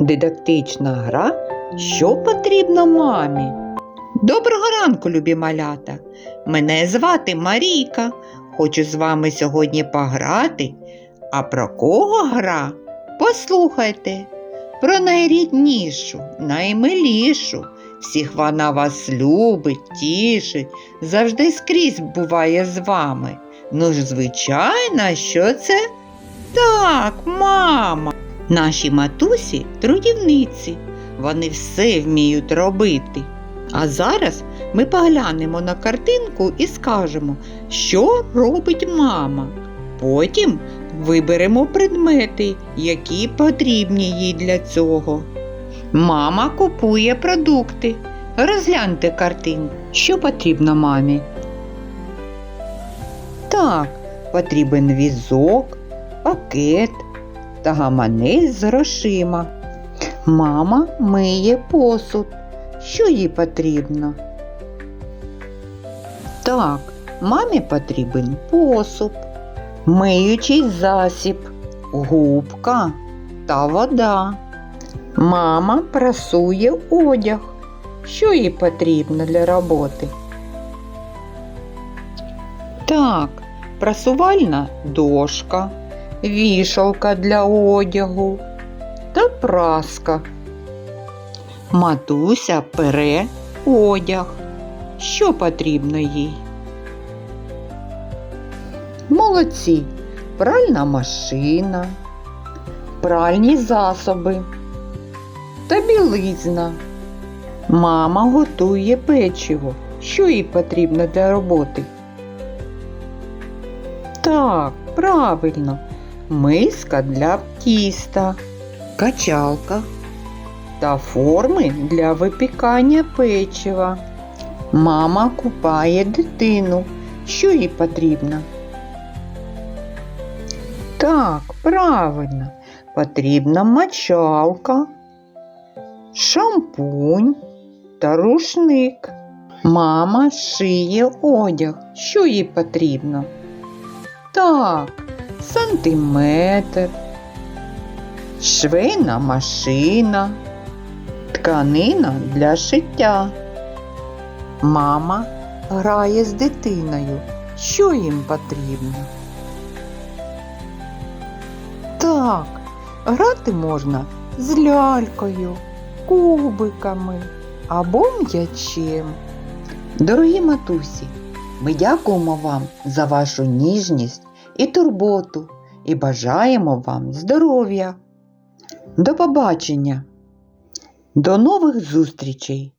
Дидактична гра, що потрібно мамі. Доброго ранку, любі малята! Мене звати Марійка. Хочу з вами сьогодні пограти. А про кого гра? Послухайте. Про найріднішу, наймилішу. Всіх вона вас любить, тішить, завжди скрізь буває з вами. Ну ж, звичайно, що це? Так, мама. Наші матусі трудівниці, вони все вміють робити. А зараз ми поглянемо на картинку і скажемо, що робить мама. Потім виберемо предмети, які потрібні їй для цього. Мама купує продукти. Розгляньте картинку. Що потрібно мамі? Так, потрібен візок, пакет та гаманець з грошима. Мама миє посуд. Що їй потрібно? Так, мамі потрібен посуд, миючий засіб, губка та вода. Мама прасує одяг. Що їй потрібно для роботи? Так, прасувальна дошка, вішалка для одягу та праска. Матуся пере одяг. Що потрібно їй? Молодці, пральна машина, пральні засоби та білизна. Мама готує печиво. Що їй потрібно для роботи? Так, правильно, миска для тіста, качалка та форми для випікання печива. Мама купає дитину. Що їй потрібно? Так, правильно, потрібна мочалка, шампунь та рушник. Мама шиє одяг. Що їй потрібно? Так, сантиметр, швейна машина, тканина для шиття. Мама грає з дитиною. Що їм потрібно? Так, грати можна з лялькою, кубиками або м'ячем. Дорогі матусі, ми дякуємо вам за вашу ніжність і турботу і бажаємо вам здоров'я. До побачення! До нових зустрічей!